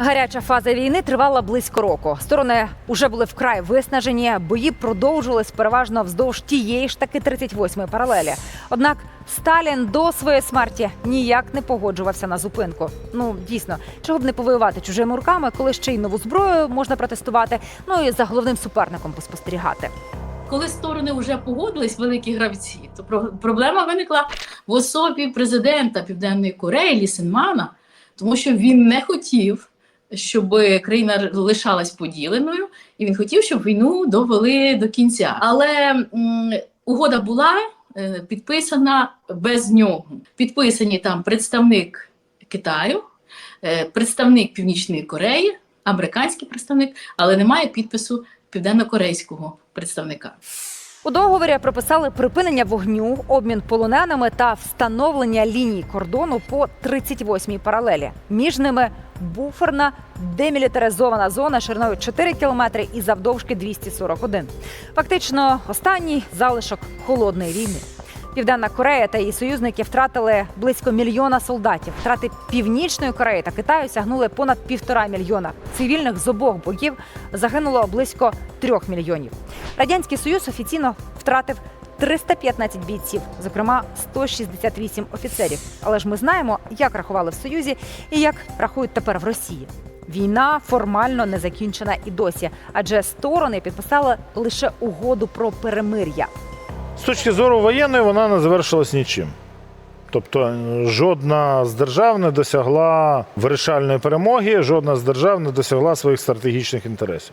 Гаряча фаза війни тривала близько року. Сторони вже були вкрай виснажені. Бої продовжувались переважно вздовж тієї ж таки 38-ї паралелі. Однак Сталін до своєї смерті ніяк не погоджувався на зупинку. Ну дійсно, чого б не повоювати чужими руками, коли ще й нову зброю можна протестувати. Ну і за головним суперником поспостерігати. Коли сторони вже погодились, великі гравці, то про- проблема виникла в особі президента Південної Кореї Лісенмана, тому що він не хотів, щоб країна лишалась поділеною, і він хотів, щоб війну довели до кінця. Але м, угода була е, підписана без нього. Підписані там представник Китаю, е, представник Північної Кореї, американський представник, але немає підпису південно-корейського представника. У договорі прописали припинення вогню, обмін полоненими та встановлення ліній кордону по 38-й паралелі. Між ними буферна демілітаризована зона шириною 4 кілометри і завдовжки 241. Фактично, останній залишок холодної війни. Південна Корея та її союзники втратили близько мільйона солдатів. Втрати Північної Кореї та Китаю сягнули понад півтора мільйона. Цивільних з обох боків загинуло близько трьох мільйонів. Радянський Союз офіційно втратив 315 бійців, зокрема 168 офіцерів. Але ж ми знаємо, як рахували в Союзі і як рахують тепер в Росії. Війна формально не закінчена і досі, адже сторони підписали лише угоду про перемир'я. З точки зору воєнної вона не завершилась нічим. Тобто е, жодна з держав не досягла вирішальної перемоги, жодна з держав не досягла своїх стратегічних інтересів.